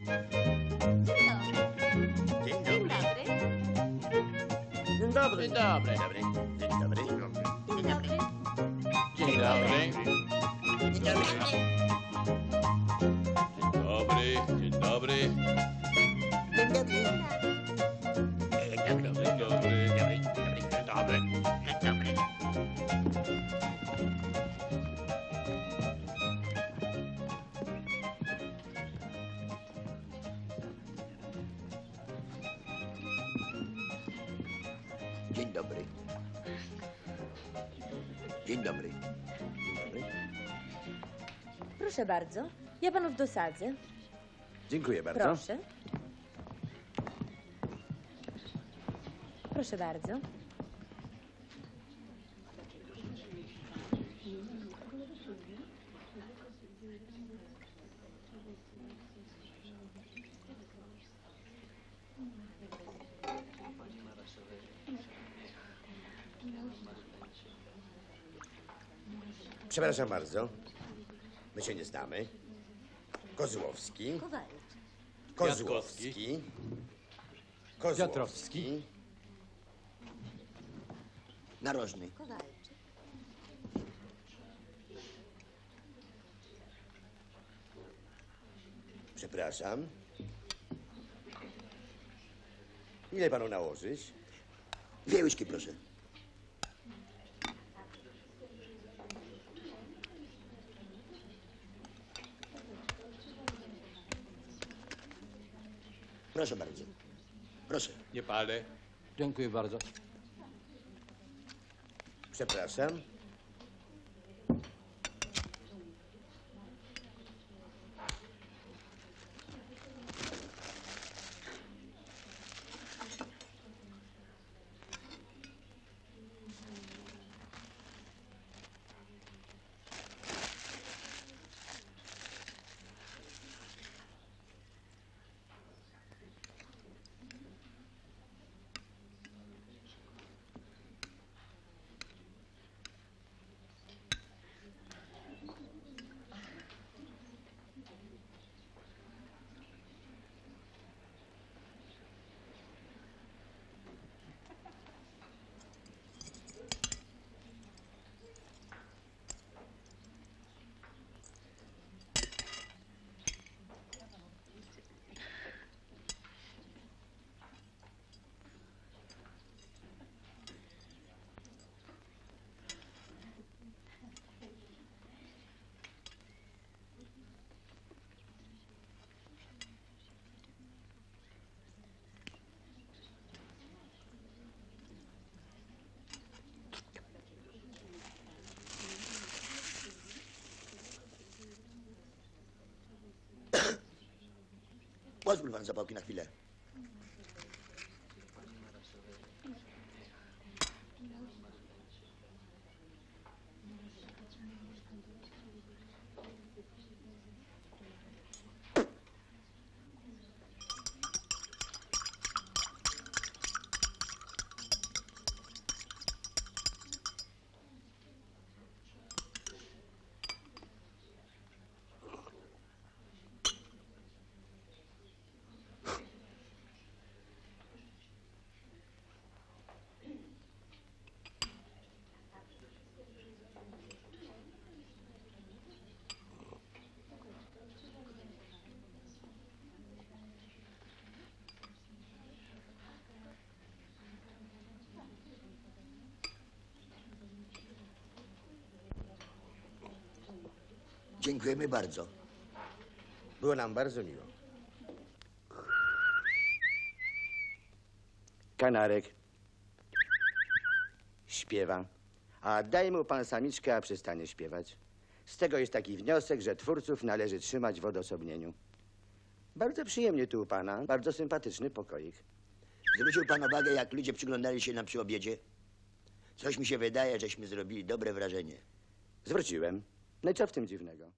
Dzień dobry. Dzień dobry. Dzień dobry. Dzień dobry. Dzień dobry. Dzień dobry. Dzień dobry. Dzień dobry. Dzień dobry. Dzień dobry. Dzień dobry. Dzień dobry. Proszę bardzo. Ja panów dosadzę. Dziękuję bardzo. Proszę. Proszę bardzo. Przepraszam bardzo. My się nie znamy. Kozłowski. Kozłowski. Kozłowski. Narożny. Przepraszam. Ile panu nałożyć? Dwie łyżki, proszę. Proszę bardzo. Proszę. Nie palę. Dziękuję bardzo. Przepraszam. pas boulevard Zabaw Kinakvila. Dziękujemy bardzo. Było nam bardzo miło. Kanarek śpiewa, a daj mu pan samiczkę, a przestanie śpiewać. Z tego jest taki wniosek, że twórców należy trzymać w odosobnieniu. Bardzo przyjemnie tu u pana, bardzo sympatyczny pokoik. Zwrócił pan uwagę, jak ludzie przyglądali się nam przy obiedzie? Coś mi się wydaje, żeśmy zrobili dobre wrażenie. Zwróciłem. No i co w tym dziwnego?